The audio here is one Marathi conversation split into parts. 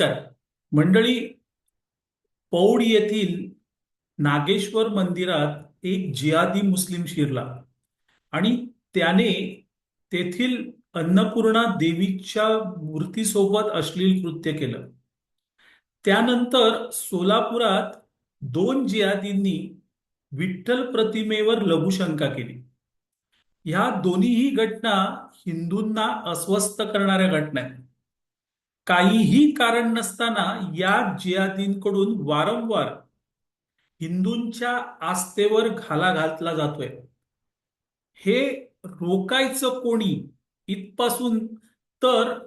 नमस्कार. मंडळी पौड येथील नागेश्वर मंदिरात एक जियादी मुस्लिम शिरला आणि त्याने तेथील अन्नपूर्णा देवीच्या मूर्तीसोबत अश्लील कृत्य केलं. त्यानंतर सोलापुरात दोन जियादींनी विठ्ठल प्रतिमेवर लघुशंका केली. ह्या दोन्हीही घटना हिंदूंना अस्वस्थ करणाऱ्या घटना आहेत. काहीही कारण नसताना या जिहादींकडून वारंवार हिंदूंच्या आस्थेवर घाला घातला जातोय. हे रोकायचं कोणी इथपासून तर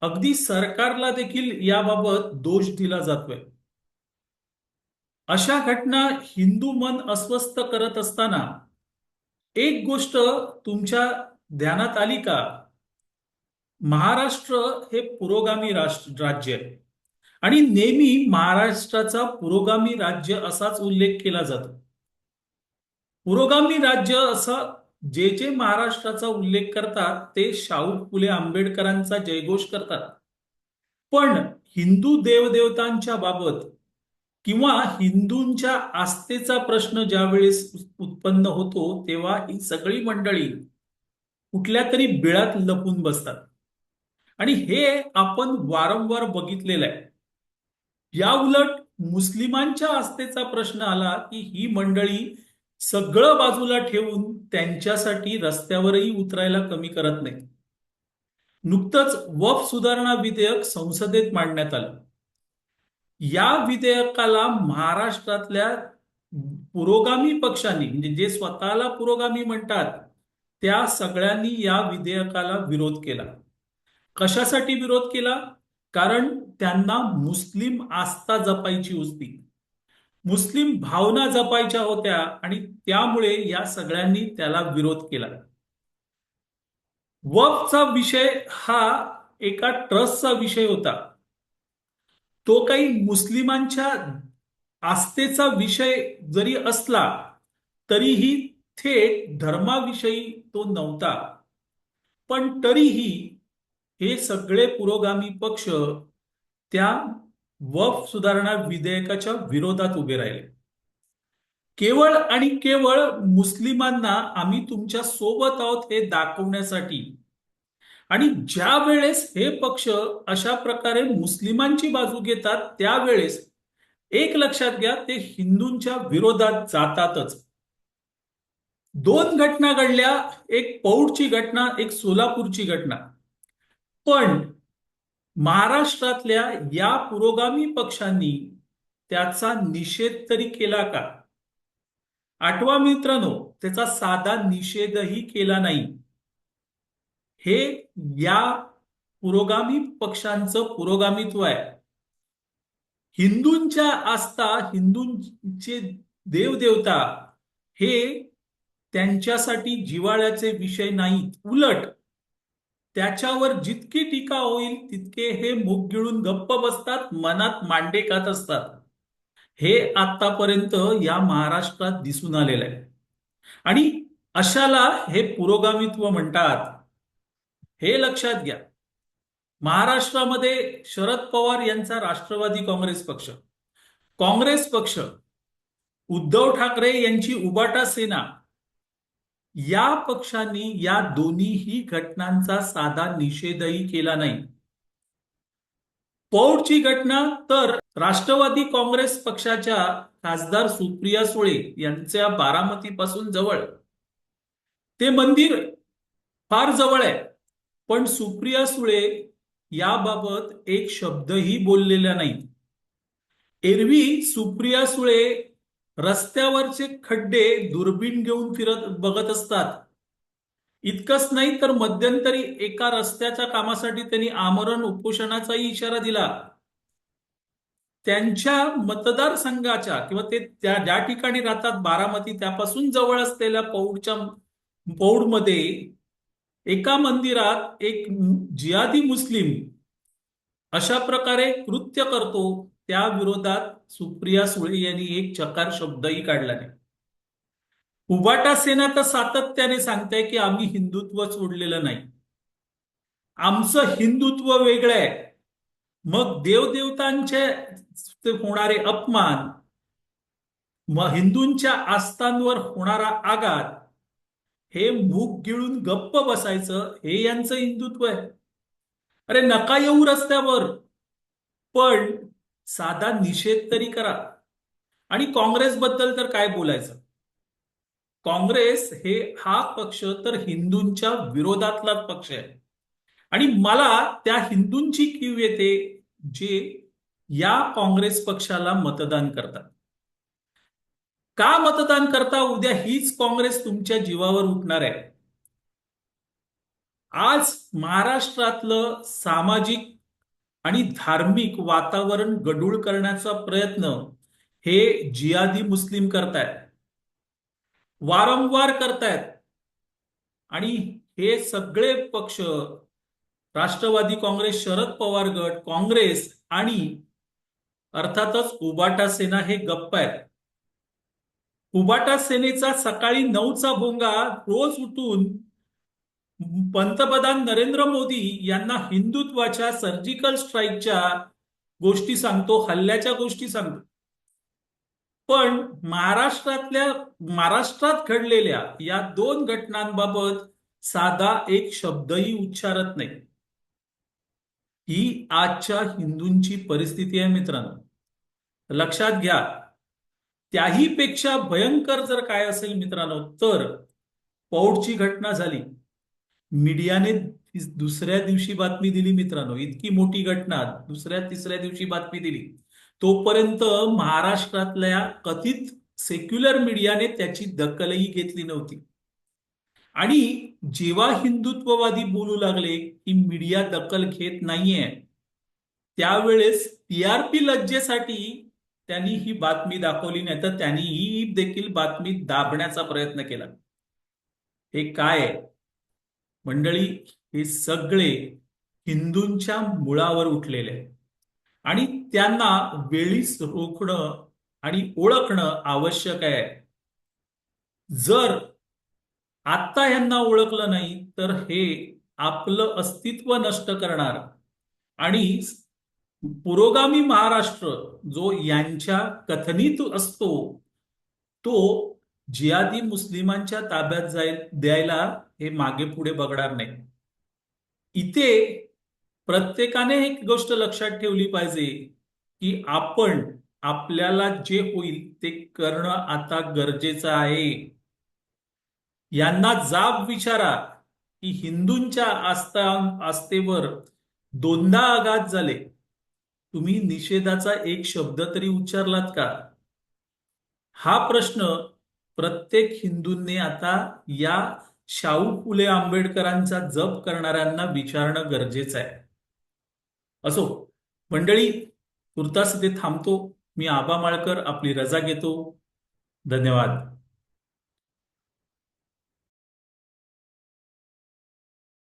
अगदी सरकारला देखील याबाबत दोष दिला जातोय. अशा घटना हिंदू मन अस्वस्थ करत असताना एक गोष्ट तुमच्या ध्यानात आली का? महाराष्ट्र हे पुरोगामी राष्ट्र राज्य. आहे आणि नेहमी महाराष्ट्राचा पुरोगामी राज्य असाच उल्लेख केला जातो. पुरोगामी राज्य असा जे जे महाराष्ट्राचा उल्लेख करतात ते शाहू फुले आंबेडकरांचा जयघोष करतात. पण हिंदू देवदेवतांच्या बाबत किंवा हिंदूंच्या आस्थेचा प्रश्न ज्यावेळेस उत्पन्न होतो तेव्हा ही सगळी मंडळी कुठल्या तरी बिळात लपून बसतात. आणि हे आपण वारंवार बघितलेलं आहे. या उलट मुस्लिमांच्या आस्थेचा प्रश्न आला की ही मंडळी सगळं बाजूला ठेवून त्यांच्यासाठी रस्त्यावरही उतरायला कमी करत नाही. नुकतंच वफ सुधारणा विधेयक संसदेत मांडण्यात आलं. या विधेयकाला महाराष्ट्रातल्या पुरोगामी पक्षांनी म्हणजे जे स्वतःला पुरोगामी म्हणतात त्या सगळ्यांनी या विधेयकाला विरोध केला. कशासाठी विरोध केला? कारण त्यांना मुस्लिम आस्था जपायची होती. मुस्लिम भावना जपायच्या होत्या आणि त्यामुळे या सगळ्यांनी त्याला विरोध केला. वफचा विषय हा एका ट्रस्टचा विषय होता. तो काही मुस्लिमांच्या आस्थेचा विषय जरी असला तरीही थेट धर्माविषयी तो नव्हता. पण तरीही हे सगळे पुरोगामी पक्ष त्या वफ सुधारणा विधेयकाच्या विरोधात उभे राहिले. केवळ आणि केवळ मुस्लिमांना आम्ही तुमच्यासोबत आहोत हे दाखवण्यासाठी आणि ज्या वेळेस हे पक्ष अशा प्रकारे मुस्लिमांची बाजू घेतात त्यावेळेस एक लक्षात घ्या ते हिंदूंच्या विरोधात जातातच. दोन घटना घडल्या एक पौडची घटना एक सोलापूरची घटना. पण महाराष्ट्रातल्या या पुरोगामी पक्षांनी त्याचा निषेध तरी केला का? आठवा मित्रांनो त्याचा साधा निषेधही केला नाही. हे या पुरोगामी पक्षांचं पुरोगामित्व आहे. हिंदूंच्या आस्था हिंदूंचे देवदेवता हे त्यांच्यासाठी जिवाळ्याचे विषय नाहीत. उलट त्याच्यावर जितकी टीका होईल तितके हे मुख गिळून गप्प बसतात मनात मांडे खात असतात. हे आतापर्यंत या महाराष्ट्रात दिसून आलेलं आहे. आणि अशाला हे पुरोगामित्व म्हणतात. हे लक्षात घ्या. महाराष्ट्रामध्ये शरद पवार यांचा राष्ट्रवादी काँग्रेस पक्ष. काँग्रेस पक्ष उद्धव ठाकरे यांची उबाटा सेना या पक्षांनी या दोन्हीही घटनांचा साधा निषेधही केला नाही. पौडची घटना तर राष्ट्रवादी काँग्रेस पक्षाच्या खासदार सुप्रिया सुळे यांच्या बारामतीपासून जवळ. ते मंदिर फार जवळ आहे पण सुप्रिया सुळे याबाबत एक शब्दही बोललेला नाही. एरवी सुप्रिया सुळे रस्त्यावरचे खड्डे दुर्बीण घेऊन फिरत बघत असतात. इतकंच नाही तर मध्यंतरी एका रस्त्याच्या कामासाठी त्यांनी आमरण उपोषणाचाही इशारा दिला. त्यांच्या मतदारसंघाच्या किंवा ते त्या ज्या ठिकाणी राहतात बारामती त्यापासून जवळ असलेल्या पौडच्या पौडमध्ये एका मंदिरात एक जियादी मुस्लिम अशा प्रकारे कृत्य करतो त्या विरोधात सुप्रिया सुळे यांनी एक चकार शब्दही काढला नाही. उबाटा सेना तर सातत्याने सांगताय की आम्ही हिंदुत्व सोडलेलं नाही. आमचं हिंदुत्व वेगळं आहे. मग देवदेवतांचे ते होणारे अपमान मग हिंदूंच्या आस्थांवर होणारा आघात हे मूग गिळून गप्प बसायचं हे यांचं हिंदुत्व आहे. अरे नका येऊ रस्त्यावर. पण साधा निषेध तरी करा. आणि काँग्रेसबद्दल तर काय बोलायचं? काँग्रेस हे हा पक्ष तर हिंदूंच्या विरोधातलाच पक्ष आहे. आणि मला त्या हिंदूंची कीव येते जे या काँग्रेस पक्षाला मतदान करतात. का मतदान करता? उद्या हीच काँग्रेस तुमच्या जीवावर उठणार आहे. आज महाराष्ट्रातलं सामाजिक आणि धार्मिक वातावरण गडूळ करण्याचा प्रयत्न हे जियादी मुस्लिम करतायत. वारंवार करतायत. आणि हे सगळे पक्ष राष्ट्रवादी काँग्रेस शरद पवार गट काँग्रेस आणि अर्थातच उबाटा सेना हे गप्प आहेत उबाटा सेनेचा सकाळी नऊचा भोंगा रोज उठून पंतप्रधान नरेंद्र मोदी यांना हिंदुत्वाच्या सर्जिकल स्ट्राईकच्या गोष्टी सांगतो हल्ल्याच्या गोष्टी सांगतो. पण महाराष्ट्रातल्या महाराष्ट्रात घडलेल्या या दोन घटनांबाबत साधा एक शब्दही उच्चारत नाही. ही आजच्या हिंदूंची परिस्थिती आहे मित्रांनो. लक्षात घ्या त्याही पेक्षा भयंकर जर काय असेल मित्रांनो तर पौडची घटना झाली. मीडियाने दुसऱ्या दिवशी बातमी दिली मित्रांनो. इतकी मोठी घटना. दुसऱ्या तिसऱ्या दिवशी बातमी दिली. तोपर्यंत महाराष्ट्रातल्या कथित सेक्युलर मीडियाने त्याची दखलही घेतली नव्हती. आणि जेव्हा हिंदुत्ववादी बोलू लागले की मीडिया दखल घेत नाहीये त्यावेळेस टीआरपी लज्जेसाठी त्यांनी ही बातमी दाखवली नाही तर त्यांनी ही देखील बातमी दाबण्याचा प्रयत्न केला. हे काय आहे? मंडळी हे सगळे हिंदूंच्या मुळावर उठलेले आहे आणि त्यांना वेळीच रोखणं आणि ओळखणं आवश्यक आहे. जर आत्ता यांना ओळखलं नाही तर हे आपलं अस्तित्व नष्ट करणार. आणि पुरोगामी महाराष्ट्र जो यांच्या कथनीत असतो तो जिहादी मुस्लिमांच्या ताब्यात जाईल द्यायला हे मागे पुढे बघणार नाही. इथे प्रत्येकाने एक गोष्ट लक्षात ठेवली पाहिजे की आपण आपल्याला जे होईल ते करणं आता गरजेचं आहे. यांना जाब विचारा की हिंदूंच्या आस्था आस्थेवर दोनदा आघात झाले. तुम्ही निषेधाचा एक शब्द तरी उच्चारलात का? हा प्रश्न प्रत्येक हिंदूंनी आता या शाहू फुले आंबेडकरांचा जप करणाऱ्यांना विचारणं गरजेचं आहे. असो मंडळी तुर्तास ते थांबतो. मी आबा माळकर आपली रजा घेतो. धन्यवाद.